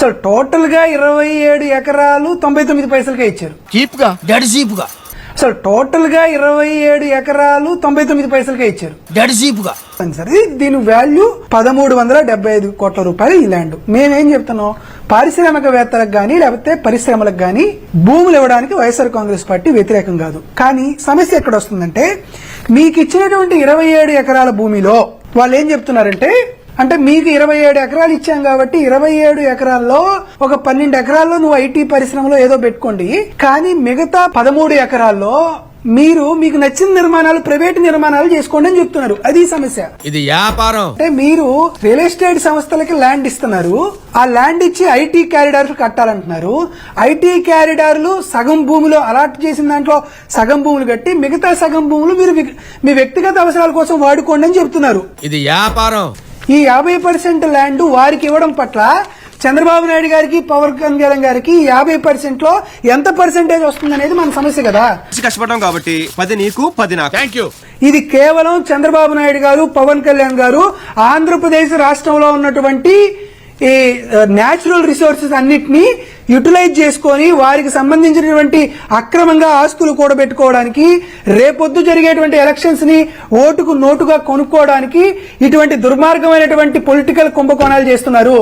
అసలు టోటల్గా ఇరవై ఏడు ఎకరాలు తొంభై తొమ్మిది పైసలకే ఇచ్చారు. చీప్గా డెడ్ చీప్గా. అసలు టోటల్గా ఇరవై ఏడు ఎకరాలు తొంభై తొమ్మిది పైసలకే ఇచ్చారు. డెడ్ చీప్గా. సరే దీని వాల్యూ పదమూడు వందల డెబ్బై ఐదు కోట్ల రూపాయలు ఈ ల్యాండ్ మేమేం చెప్తున్నాం? పారిశ్రామికవేత్తలకు గానీ లేకపోతే పరిశ్రమలకు గానీ భూములు ఇవ్వడానికి వైఎస్ఆర్ కాంగ్రెస్ పార్టీ వ్యతిరేకం కాదు. కానీ సమస్య ఎక్కడ వస్తుందంటే మీకు ఇచ్చినటువంటి ఇరవై ఏడు ఎకరాల భూమిలో వాళ్ళు ఏం చెప్తున్నారంటే అంటే మీకు ఇరవై ఏడు ఎకరాలు ఇచ్చాం కాబట్టి ఇరవై ఏడు ఎకరాల్లో ఒక పన్నెండు ఎకరాల్లో నువ్వు ఐటీ పరిశ్రమలో ఏదో పెట్టుకోండి. కానీ మిగతా పదమూడు ఎకరాల్లో మీరు మీకు నచ్చిన నిర్మాణాలు ప్రైవేట్ నిర్మాణాలు చేసుకోండి అని చెప్తున్నారు. అది సమస్య. ఇది వ్యాపారం. అంటే మీరు రియల్ ఎస్టేట్ సంస్థలకి ల్యాండ్ ఇస్తున్నారు. ఆ ల్యాండ్ ఇచ్చి ఐటీ క్యారిడార్లు కట్టాలంటున్నారు. ఐటీ క్యారిడార్లు సగం భూమిలో అలాట్ చేసిన దాంట్లో సగం భూములు కట్టి మిగతా సగం భూములు మీరు మీ- మీ వ్యక్తిగత అవసరాల కోసం వాడుకోండి అని చెప్తున్నారు. ఇది వ్యాపారం. ఈ యాభై పర్సెంట్ ల్యాండ్ వారికి ఇవ్వడం పట్ల చంద్రబాబు నాయుడు గారికి పవన్ కళ్యాణ్ గారికి యాభై పర్సెంట్లో ఎంత పర్సెంటేజ్ వస్తుంది అనేది మన సమస్య కదా. కష్టపడ్డాం కాబట్టి పది నీకు పది నాకు. థ్యాంక్ యూ ఇది కేవలం చంద్రబాబు నాయుడు గారు పవన్ కళ్యాణ్ గారు ఆంధ్రప్రదేశ్ రాష్ట్రంలో ఉన్నటువంటి ఈ న్యాచురల్ రిసోర్సెస్ అన్నిటినీ యూటిలైజ్ చేసుకొని వారికి సంబంధించినటువంటి అక్రమంగా ఆస్తులు కూడబెట్టుకోవడానికి రేపొద్దు జరిగేటువంటి ఎలక్షన్స్ని ఓటుకు నోటుగా కొనుక్కోవడానికి ఇటువంటి దుర్మార్గమైనటువంటి పొలిటికల్ కుంభకోణాలు చేస్తున్నారు.